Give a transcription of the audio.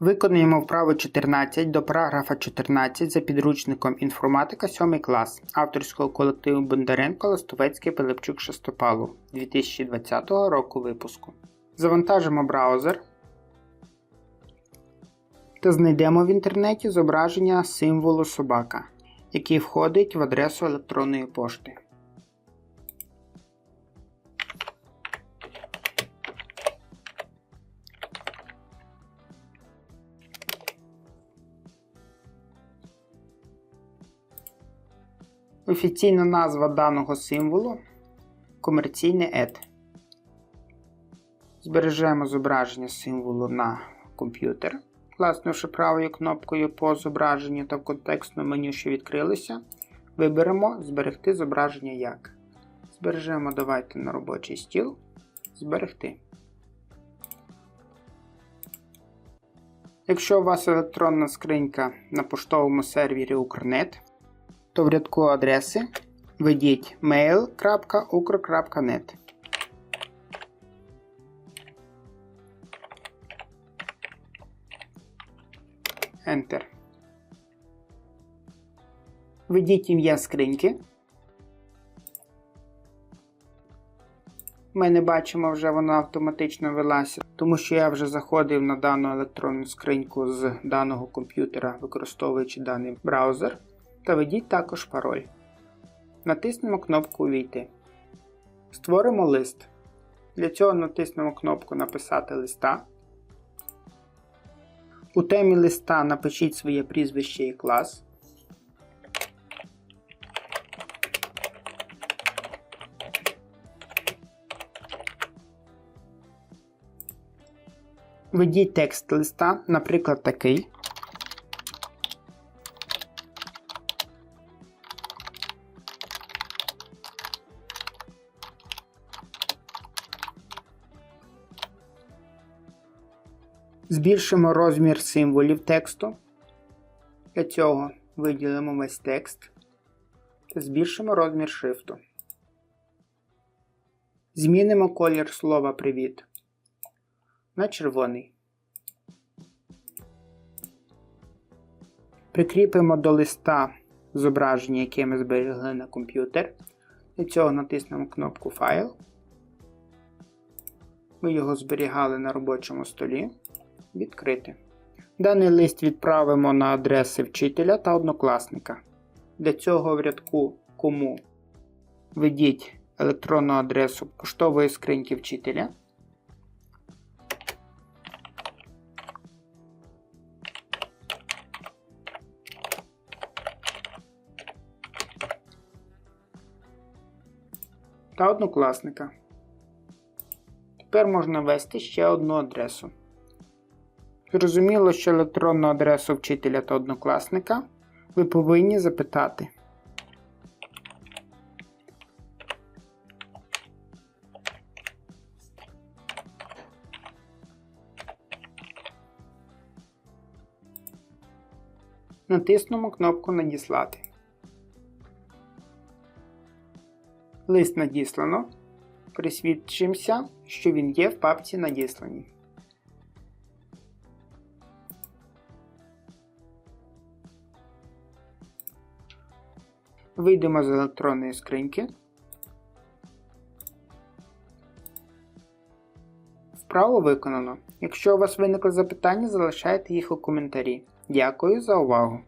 Виконуємо вправу 14 до параграфа 14 за підручником інформатика 7 клас авторського колективу Бондаренко Ластовецький Пилипчук Шестопалу 2020 року випуску. Завантажимо браузер та знайдемо в інтернеті зображення символу собака, який входить в адресу електронної пошти. Офіційна назва даного символу комерційний ед. Збережемо зображення символу на комп'ютер, класнувши правою кнопкою по зображенню та в контекстному меню, що відкрилося, виберемо Зберегти зображення як. Збережемо давайте на робочий стіл. Зберегти. Якщо у вас електронна скринька на поштовому сервері Укрнет, то в рядку адреси введіть mail.ukr.net. Enter. Введіть ім'я скриньки. Ми не бачимо, вже вона автоматично велася, тому що я вже заходив на дану електронну скриньку з даного комп'ютера, використовуючи даний браузер. Та введіть також пароль. Натиснемо кнопку Увійти. Створимо лист. Для цього натиснемо кнопку Написати листа. У темі листа напишіть своє прізвище і клас. Введіть текст листа, наприклад, такий. Збільшимо розмір символів тексту. Для цього виділимо весь текст збільшимо розмір шрифту. Змінимо колір слова Привіт на червоний. Прикріпимо до листа зображення, яке ми зберегли на комп'ютер. Для цього натиснемо кнопку Файл. Ми його зберігали на робочому столі. Відкрити. Даний лист відправимо на адреси вчителя та однокласника. Для цього в рядку Кому введіть електронну адресу поштової скриньки вчителя. Та однокласника. Тепер можна ввести ще одну адресу. Зрозуміло, що електронну адресу вчителя та однокласника ви повинні запитати. Натиснемо кнопку Надіслати. Лист надіслано. Присвідчимося, що він є в папці Надіслані. Вийдемо з електронної скриньки. Вправо виконано. Якщо у вас виникли запитання, залишайте їх у коментарі. Дякую за увагу!